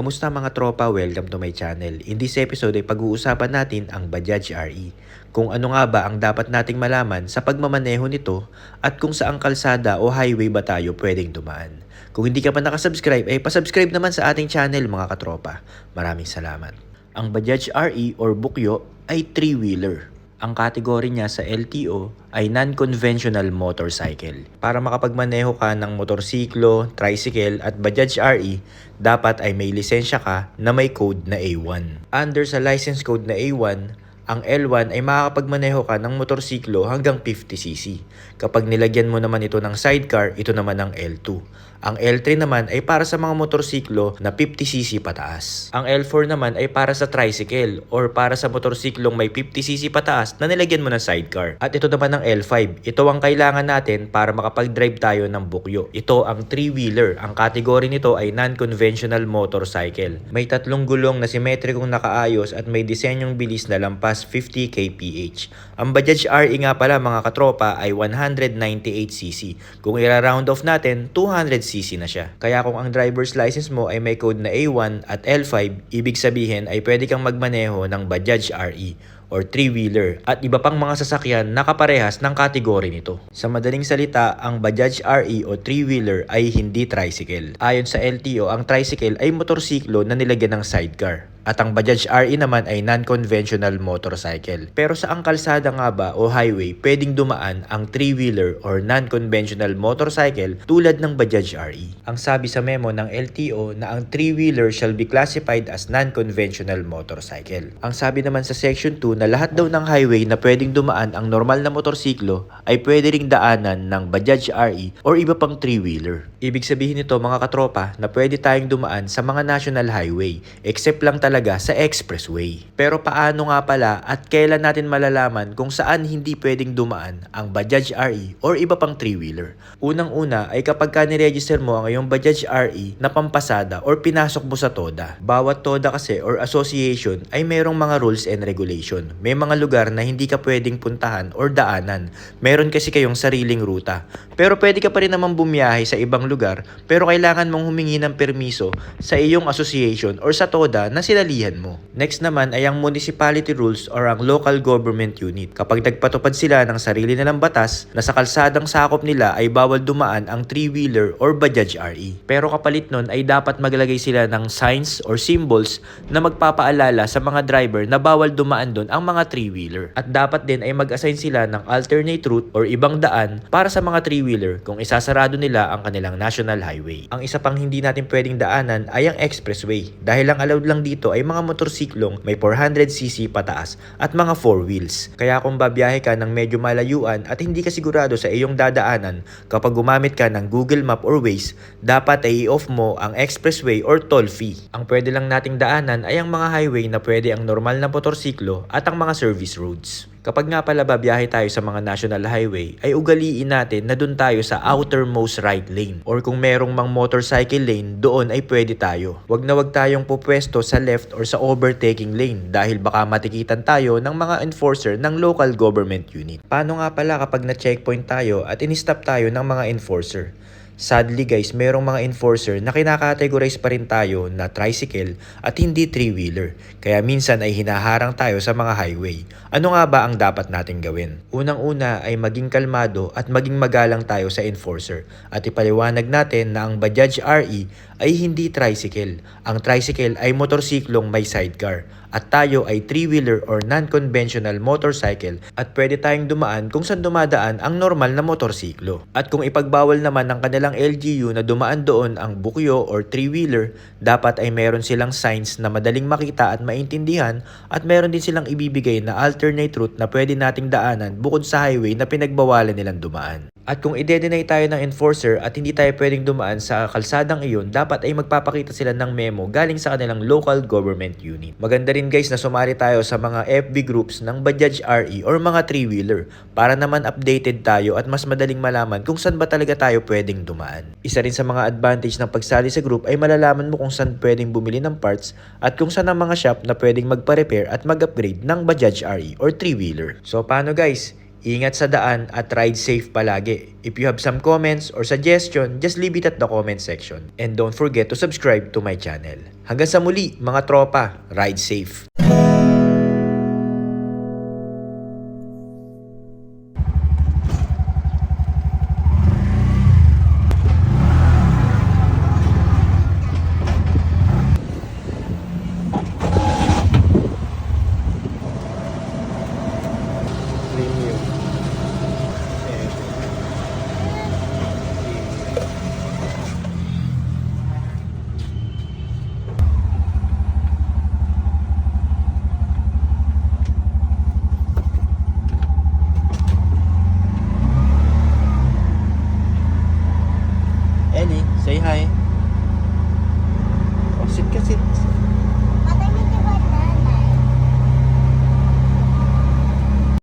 Kamusta mga tropa? Welcome to my channel. In this episode ay pag-uusapan natin ang Bajaj RE. Kung ano nga ba ang dapat nating malaman sa pagmamaneho nito at kung saang kalsada o highway ba tayo pwedeng dumaan. Kung hindi ka pa nakasubscribe ay pasubscribe naman sa ating channel mga katropa. Maraming salamat. Ang Bajaj RE or Bukyo ay 3-wheeler. Ang kategory niya sa LTO ay non-conventional motorcycle. Para makapagmaneho ka ng motorsiklo, tricycle at Bajaj RE, dapat ay may lisensya ka na may code na A1. Under sa license code na A1, ang L1 ay makakapagmaneho ka ng motorsiklo hanggang 50cc. Kapag nilagyan mo naman ito ng sidecar, ito naman ang L2. Ang L3 naman ay para sa mga motorsiklo na 50cc pataas. Ang L4 naman ay para sa tricycle or para sa motorsiklong may 50cc pataas na nilagyan mo ng sidecar. At ito naman ang L5. Ito ang kailangan natin para makapag-drive tayo ng bukyo. Ito ang 3-wheeler. Ang kategory nito ay non-conventional motorcycle. May tatlong gulong na simetrikong nakaayos at may disenyong bilis na lampas 50 kph. Ang Bajaj RE nga pala mga katropa ay 198cc. Kung i-round off natin, 200cc na siya. Kaya kung ang driver's license mo ay may code na A1 at L5, ibig sabihin ay pwede kang magmaneho ng Bajaj RE or 3-wheeler at iba pang mga sasakyan na kaparehas ng kategory nito. Sa madaling salita, ang Bajaj RE o 3-wheeler ay hindi tricycle. Ayon sa LTO, ang tricycle ay motorsiklo na nilagyan ng sidecar. At ang Bajaj RE naman ay non-conventional motorcycle. Pero sa ang kalsada nga ba o highway, pwedeng dumaan ang 3-wheeler or non-conventional motorcycle tulad ng Bajaj RE. Ang sabi sa memo ng LTO na ang 3-wheeler shall be classified as non-conventional motorcycle. Ang sabi naman sa section 2 na lahat daw ng highway na pwedeng dumaan ang normal na motorsiklo ay pwede ring daanan ng Bajaj RE or iba pang 3-wheeler. Ibig sabihin nito mga katropa na pwede tayong dumaan sa mga national highway except lang talaga sa expressway. Pero paano nga pala at kailan natin malalaman kung saan hindi pwedeng dumaan ang Bajaj RE or iba pang 3-wheeler? Unang-una ay kapag ka niregister mo ang iyong Bajaj RE na pampasada or pinasok mo sa TODA. Bawat TODA kasi or association ay merong mga rules and regulation. May mga lugar na hindi ka pwedeng puntahan or daanan. Meron kasi kayong sariling ruta. Pero pwede ka pa rin naman bumiyahe sa ibang lugar pero kailangan mong humingi ng permiso sa iyong association or sa TODA na sinalihan mo. Next naman ay ang municipality rules or ang local government unit. Kapag nagpatupad sila ng sarili nilang batas na sa kalsadang sakop nila ay bawal dumaan ang 3-wheeler or Bajaj RE. Pero kapalit nun ay dapat maglagay sila ng signs or symbols na magpapaalala sa mga driver na bawal dumaan doon ang mga 3-wheeler. At dapat din ay mag-assign sila ng alternate route or ibang daan para sa mga 3-wheeler kung isasarado nila ang kanilang national highway. Ang isa pang hindi natin pwedeng daanan ay ang expressway dahil ang allowed lang dito ay mga motorsiklong may 400cc pataas at mga 4 wheels. Kaya kung babiyahe ka ng medyo malayuan at hindi ka sigurado sa iyong dadaanan kapag gumamit ka ng Google Map or Waze, dapat ay i-off mo ang expressway or toll fee. Ang pwede lang nating daanan ay ang mga highway na pwede ang normal na motorsiklo at ang mga service roads. Kapag nga pala babiyahe tayo sa mga national highway, ay ugaliin natin na doon tayo sa outermost right lane. Or kung merong mang motorcycle lane, doon ay pwede tayo. Huwag na wag tayong pupwesto sa left or sa overtaking lane dahil baka matikitan tayo ng mga enforcer ng local government unit. Paano nga pala kapag na-checkpoint tayo at in-stop tayo ng mga enforcer? Sadly guys, merong mga enforcer na kinakategorize pa rin tayo na tricycle at hindi three-wheeler. Kaya minsan ay hinaharang tayo sa mga highway. Ano nga ba ang dapat natin gawin? Unang-una ay maging kalmado at maging magalang tayo sa enforcer. At ipaliwanag natin na ang Bajaj RE ay hindi tricycle. Ang tricycle ay motorsiklong may sidecar. At tayo ay three-wheeler or non-conventional motorcycle at pwede tayong dumaan kung saan dumadaan ang normal na motorsiklo. At kung ipagbawal naman ng kanilang LGU na dumaan doon ang bukyo or three-wheeler, dapat ay meron silang signs na madaling makita at maintindihan at meron din silang ibibigay na alternate route na pwede nating daanan bukod sa highway na pinagbawalan nilang dumaan. At kung ide-deny tayo ng enforcer at hindi tayo pwedeng dumaan sa kalsadang iyon, dapat ay magpapakita sila ng memo galing sa kanilang local government unit. Maganda rin guys na sumali tayo sa mga FB groups ng Bajaj RE or mga 3-wheeler para naman updated tayo at mas madaling malaman kung saan ba talaga tayo pwedeng dumaan. Isa rin sa mga advantage ng pagsali sa group ay malalaman mo kung saan pwedeng bumili ng parts at kung saan ang mga shop na pwedeng magpa-repair at mag-upgrade ng Bajaj RE or 3-wheeler. So paano guys? Ingat sa daan at ride safe palagi. If you have some comments or suggestion, just leave it at the comment section. And don't forget to subscribe to my channel. Hanggang sa muli, mga tropa, ride safe! Say hi.